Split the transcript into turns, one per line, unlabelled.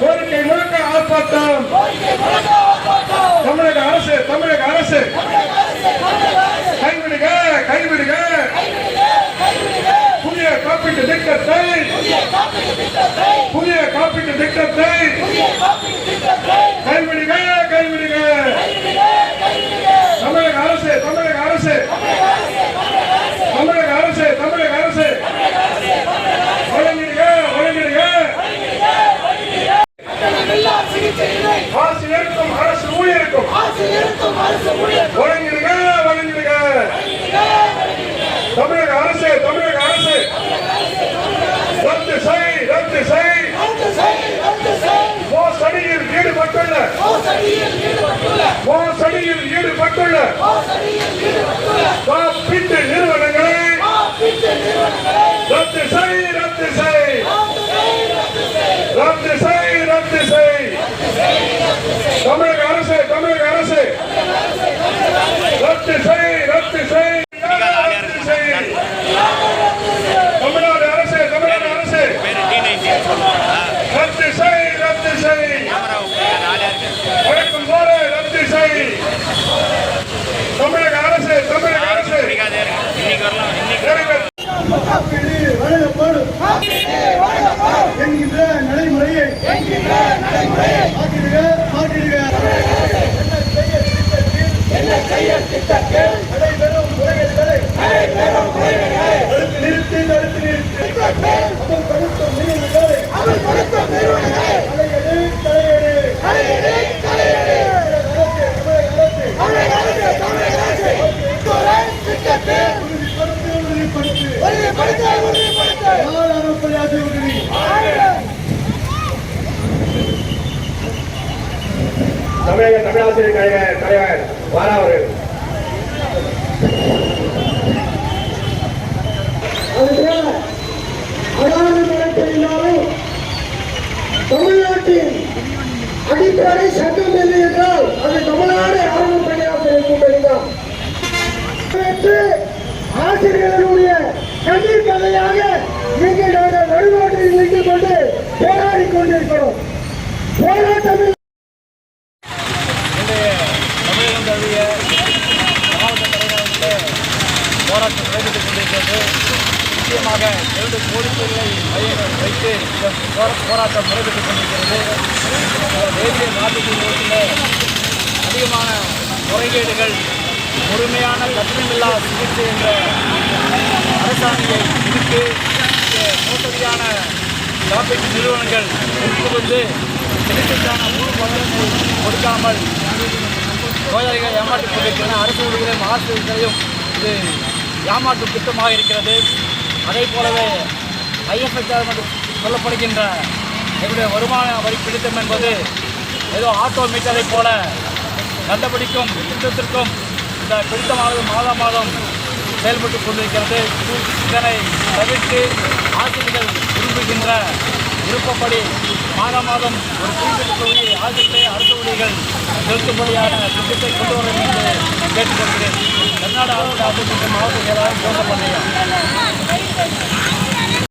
கோரிக்கை முழக்க ஆர்ப்பாட்டம். தமிழக அரசு தமிழக அரசு. கைவிடுக கைவிடுக. புதிய காப்பீட்டு திட்டத்தை வழங்கிடுங்க வழங்கிடுங்க. தமிழக அரசு தமிழக அரசு. ரத்து செய் ரத்து செய். மோசடியில் ஈடுபட்டுள்ள.
மோசடியில் ஈடுபட்டுள்ள. காப்பீட்டு நிறுவனங்களை
ரத்து செய் ரத்து செய். ரத்து செய் ரத்து செய். தமிழக
ரத்து செய் தமிழக
தமிழாசிரியர் கழக தலைவர் வாரா அவர்கள்
அதுபோல அடாது நடத்தினாலும் தமிழ்நாட்டின் அடிப்படை சட்டம் இல்லை என்றால் அது தமிழ்நாடு ஆரம்ப பணியாளர் கூட்டணிதான் நேற்று ஆசிரியர்களுடைய கண்ணீர் கதையாக இங்கு நாங்கள் வழிபாட்டில் நின்று கொண்டு போராடி கொண்டிருக்கிறோம்.
போராட்டமில் போராட்டம் நடைபெற்றுக் கொண்டிருக்கிறது. முக்கியமாக இரண்டு கோரிக்கைகளை மையங்கள் வைத்து இந்த போராட்டம் நடைபெற்றுக் கொண்டிருக்கிறது. தேசிய நாட்டுக்கு அதிகமான முறைகேடுகள் முழுமையான கட்டணமில்லா சிகிச்சை என்ற அரசாணையை விடுத்து மோசடியான காப்பீட்டு நிறுவனங்கள் வந்து சிகிச்சைக்கான முழு பலனை கொடுக்காமல் நோயாளிகளை ஏமாற்றிக் கொண்டிருக்கின்றன. அரசு ஊழியர்களையும் ஆசிரியர்களையும் இது ஏமாற்றும் திட்டமாக இருக்கிறது. அதே போலவே ஐஎஃப்எஸ்ஆர் என்று சொல்லப்படுகின்ற எங்களுடைய வருமான வரி பிடித்தம் என்பது ஏதோ ஆட்டோ மீட்டரை போல கண்டுபிடிக்கும் திட்டத்திற்கும் இந்த பிடித்தமானது மாதம் மாதம் செயல்பட்டுக் கொண்டிருக்கிறது. இதனை தவிர்த்து ஆசிரியர்கள் விரும்புகின்ற விருப்பப்படி மாதம் மாதம் ஒரு குறிப்பிட்ட தொகையை ஆசிரியர்களை அரசு ஊழியர்கள் செலுத்தும்படியான திட்டத்தை கொண்டு வர வேண்டும் என்று கேட்டுக்கொள்கிறேன். கர்நாடக ஆசிரியர் மாவட்ட செயலாளர் போன்ற பண்ணையா